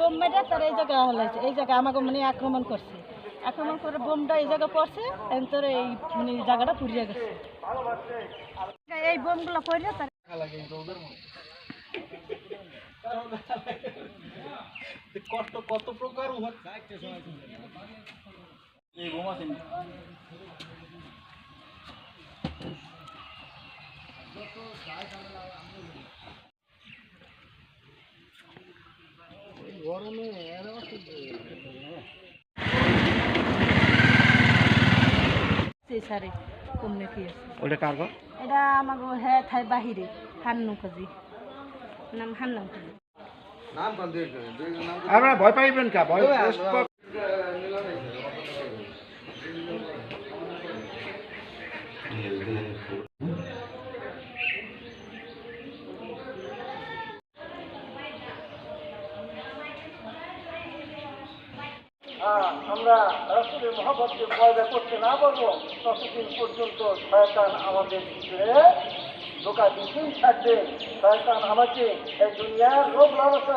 Bomb মেরে তার এই জায়গায় হলাইছে। এই জায়গায় আমাকে মানে আক্রমণ করছে। আক্রমণ করে বোমটা এই জায়গায় পড়ছে, এরপরে এই মানে জায়গাটা পুড়িয়ে গেছে। এই বোমগুলো পড়লে তার কত প্রকার সারে কমনে কি আছে? ওটা কার এটা আমাকে হ্যাঁ থাই বাহিরে হান্নু কাজি নাম হান্নাম কাজি আপনারা ভয় পাইবেন কা? ভয় আমরা রাসুলের মহাভারতকে পয়দা করতে না পারব ততদিন পর্যন্ত শয়তান আমাদের ভিতরে ধোকা দিতেই থাকবে শয়তান আমাকে এই দুনিয়ার রোগ লালসা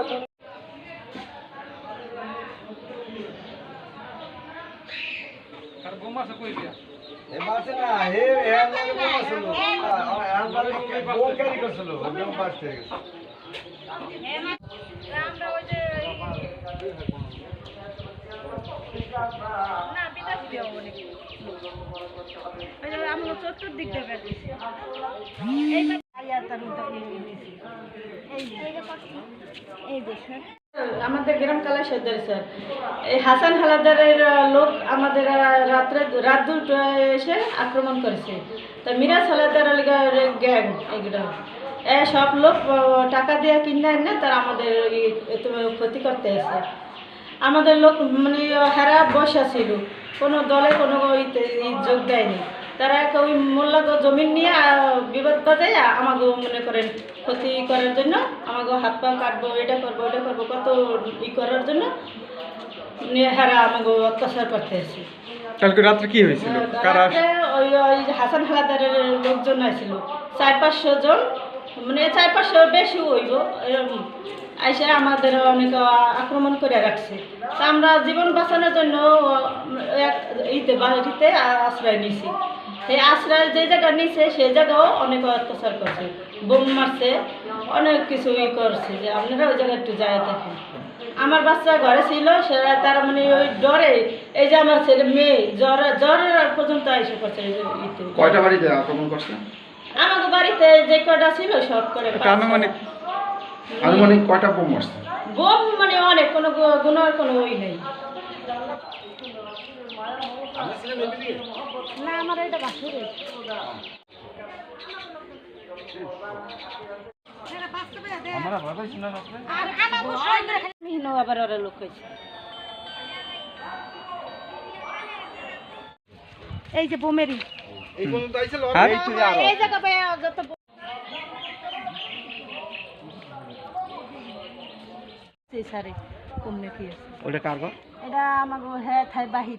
আমরা ওই যে আমাদের গ্রাম কালা সর্দার স্যার। এই হাসান হালাদারের লোক আমাদের রাত্রে রাত দুটোয় এসে আক্রমণ করেছে। তা মিরাজ হালাদার গ্যাং এগুলো এ সব লোক টাকা দিয়ে কিনে না তারা আমাদের ক্ষতি করতে এসে আমাদের লোক মানে হারা বসা ছিল কোনো দলে কোনো যোগ দেয়নি। তারা ওই মোল্লা জমিন নিয়ে বিবাদ বাজায় আমাকে মনে করেন ক্ষতি করার জন্য আমাকে হাত পা কাটবো এটা করব এটা করব কত ই করার জন্য নিয়ে হারা আমাকে অত্যাচার করতে এসে কালকে রাত্রে কি হয়েছিল? ওই ওই যে হাসান হালাদারের লোকজন আসছিল চার পাঁচশো জন মানে চার পাঁচশো বেশি হইব এরকম। আইসে আমাদের অনেক আক্রমণ করে রাখছে। তা আমরা জীবন বাঁচানোর জন্য এক ইতে বাড়িতে আশ্রয় নিয়েছি। এই আশ্রয় যে জায়গা নিছে সেই জায়গাও অনেক অত্যাচার করছে। বোম মারছে অনেক কিছু ই করছে যে আপনারা ওই জায়গায় একটু যায় দেখেন। আমার বাচ্চা ঘরে ছিল সেরা তার মানে ওই ডরে এই যে আমার ছেলে মেয়ে জ্বর জ্বরের পর্যন্ত এসে করছে। কয়টা বাড়িতে আক্রমণ করছে? আমাদের বাড়িতে যে কটা ছিল সব করে এটা আনুমানিক কয়টা বোম মারছে বোম মানে অনেক কোনো গুণার কোনো ওই নেই। না আমার এটা বাসুরে। আমরা ভয় পাইছি না রাত্রে মিহিন আবার ওরা লোক হয়েছে। এই যে বোমেরি এই পর্যন্ত আইছিল এই জায়গা যত সেই সারে কমনে কি আছে। ওটা কার এটা আমাকে হ্যাঁ থাই বাহির।